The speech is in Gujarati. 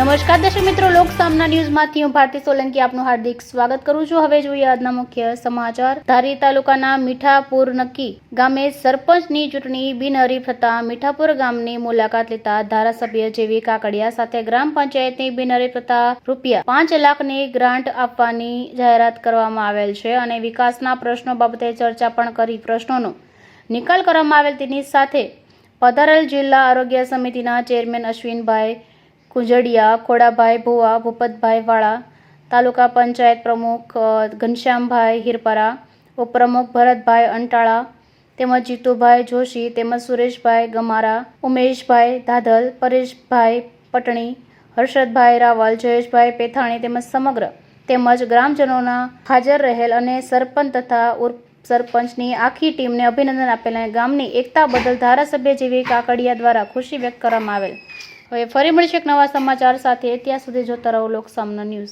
નમસ્કાર દર્શક મિત્રો, લોક સામના ન્યૂઝમાંથી હું ભારતી સોલંકી આપનું હાર્દિક સ્વાગત કરું છું. હવે જોઈએ આજના મુખ્ય સમાચાર. ધારી તાલુકાના મીઠાપુર નક્કી ગામે સરપંચની ચૂંટણી બિનહરીફ થતા મીઠાપુર ગામની મુલાકાત લેતા ધારાસભ્ય જેવી કાકડિયા સાથે ગ્રામ પંચાયતની બિનહરીફ થતા રૂપિયા પાંચ લાખની ગ્રાન્ટ આપવાની જાહેરાત કરવામાં આવેલ છે અને વિકાસના પ્રશ્નો બાબતે ચર્ચા પણ કરી પ્રશ્નોનો નિકાલ કરવામાં આવેલ. તેની સાથે પધારેલ જિલ્લા આરોગ્ય સમિતિના ચેરમેન અશ્વિનભાઈ કુંજડિયા, ખોડાભાઈ, ભુવા, ભૂપતભાઈ વાળા, તાલુકા પંચાયત પ્રમુખ ઘનશ્યામભાઈ હિરપરા, ઉપપ્રમુખ ભરતભાઈ અંટાળા, તેમજ જીતુભાઈ જોશી, તેમજ સુરેશભાઈ ગમારા, ઉમેશભાઈ ધાધલ, પરેશભાઈ પટણી, હર્ષદભાઈ રાવલ, જયેશભાઈ પેથાણી તેમજ સમગ્ર તેમજ ગ્રામજનોના હાજર રહેલ અને સરપંચ તથા સરપંચની આખી ટીમને અભિનંદન આપેલ અને ગામની એકતા બદલ ધારાસભ્ય જેવી કાકડિયા દ્વારા ખુશી વ્યક્ત કરવામાં આવેલ. હવે ફરી મળીશું એક નવા સમાચાર સાથે. ત્યાં સુધી જોતા રહો લોકસામના ન્યૂઝ.